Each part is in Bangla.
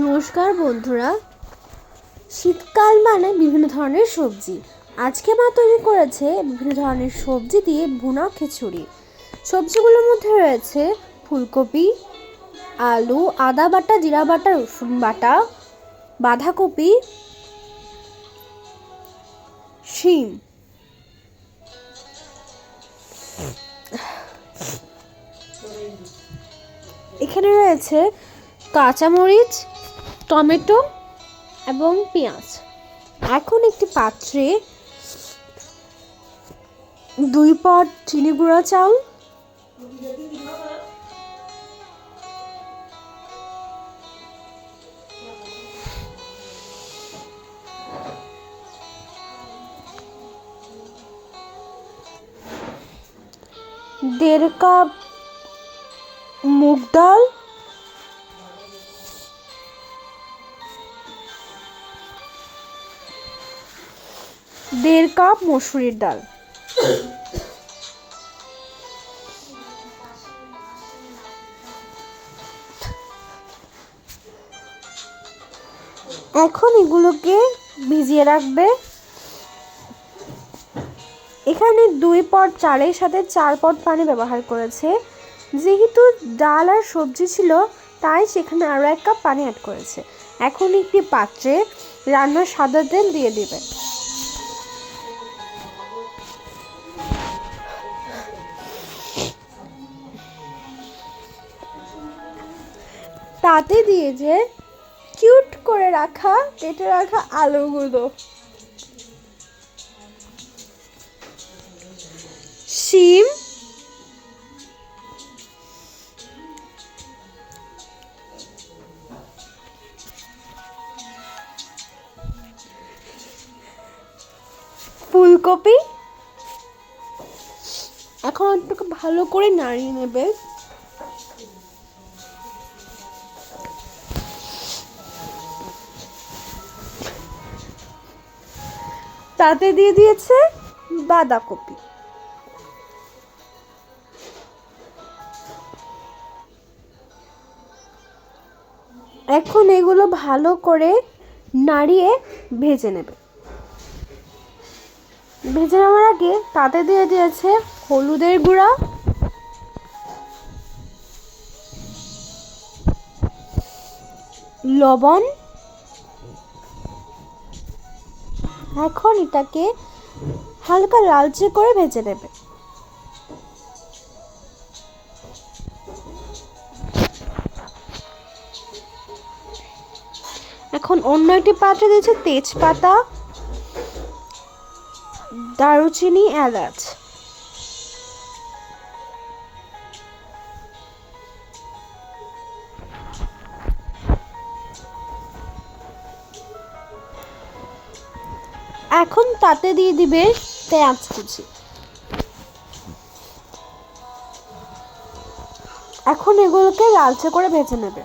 নমস্কার বন্ধুরা। শীতকাল মানে বিভিন্ন ধরনের সবজি। আজকে মা তৈরি করেছে বিভিন্ন ধরনের সবজি দিয়ে ভুনা খিচুড়ি। সবজিগুলোর মধ্যে রয়েছে ফুলকপি, আলু, আদা বাটা, জিরা বাটা, রসুন বাটা, বাঁধাকপি, শিম। এখানে রয়েছে কাঁচামরিচ, টমেটো এবং পেঁয়াজ। এখন একটি পাত্রে দুই পট চিনি গুঁড়া চাউল দেড় কাপ মুগ ডাল? দেড় কাপ মসুরির ডাল। এখন এগুলোকে ভিজিয়ে রাখবে। এখানে দুই পট চালের সাথে চার পট পানি ব্যবহার করেছে। যেহেতু ডাল আর সবজি ছিল, তাই সেখানে আরও এক কাপ পানি অ্যাড করেছে। এখন একটি পাত্রে রান্নার সাদা তেল দিয়ে দেবে। তাতে দিয়েছে কিউট করে রাখা, কেটে রাখা আলুগুলো। শিম এখন একটু ভালো করে নাড়িয়ে নেবে। তাতে দিয়ে দিয়েছে বাঁধাকপি। এখন এগুলো ভালো করে নাড়িয়ে ভেজে নেবে। ভেজে নেওয়ার আগে তাতে দিয়ে দিয়েছে হলুদের গুঁড়া। লবণ। এখন এটাকে হালকা লালচে করে ভেজে নেবে। এখন অন্য একটি পাত্রে দিয়েছে তেজপাতা। দারুচিনি এলাচ। এখন তাতে দিয়ে দিবে পেঁয়াজ কুচি। এখন এগুলোকে লালচে করে ভেজে নেবে।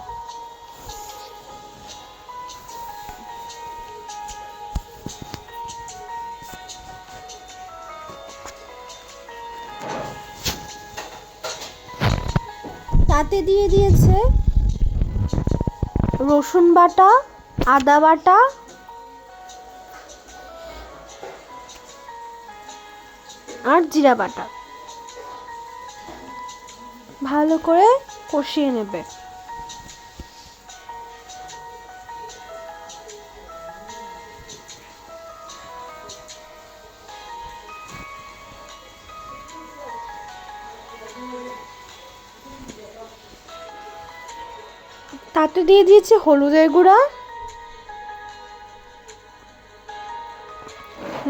তাতে দিয়ে দিয়েছে। রসুন বাটা আদা বাটা। আর জিরা বাটা। ভালো করে কষিয়ে নেবে। তাতে দিয়ে দিয়েছি হলুদের গুঁড়া,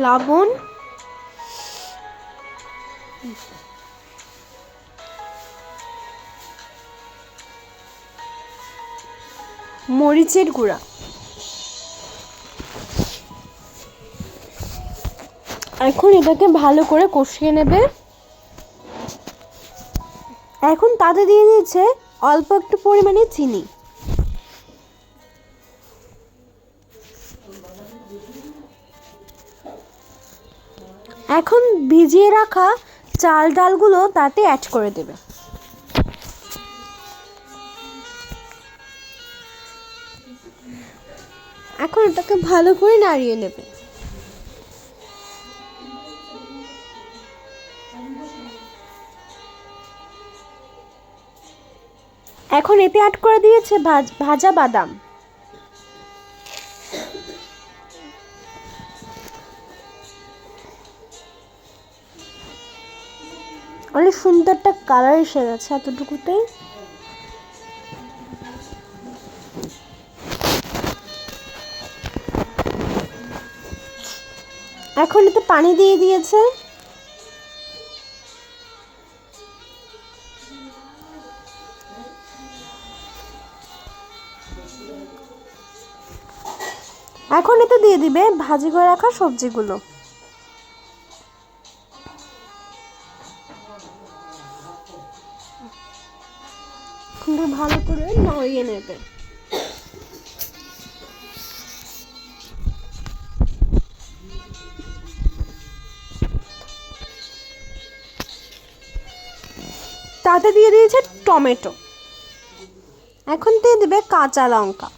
লবণ, মরিচের গুঁড়া। এখন এটাকে ভালো করে কষিয়ে নেবে। এখন তাতে দিয়ে দিয়েছে অল্প একটু পরিমাণে চিনি। এখন ভিজিয়ে রাখা চাল ডালগুলো তাতে অ্যাড করে দেবে। এখন এটাকে ভালো করে নাড়িয়ে নেবে। এখন এতে অ্যাড করে দিয়েছে ভাজ- ভাজা বাদাম। অনেক সুন্দর একটা কালার এসে গেছে এতটুকুতে এখন এতে পানি দিয়ে দিয়েছে। এখন এতে দিয়ে দিবে ভাজি করে রাখা সবজিগুলো। কিন্তু ভালো করে নড়িয়ে নেবে। তাতে দিয়ে দিয়েছে টমেটো। এখন দিয়ে দেবে কাঁচা লঙ্কা।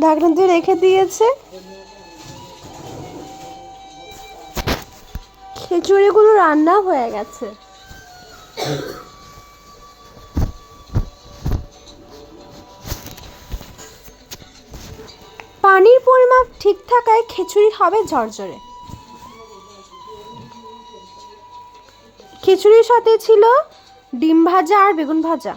ঢাকনা দিয়ে রেখে দিয়েছে। খিচুড়িগুলো রান্না হয়ে গেছে। পানির পরিমাপ ঠিক থাকায় খিচুড়ি হবে ঝরঝরে। খিচুড়ির সাথে ছিল ডিম ভাজা আর বেগুন ভাজা।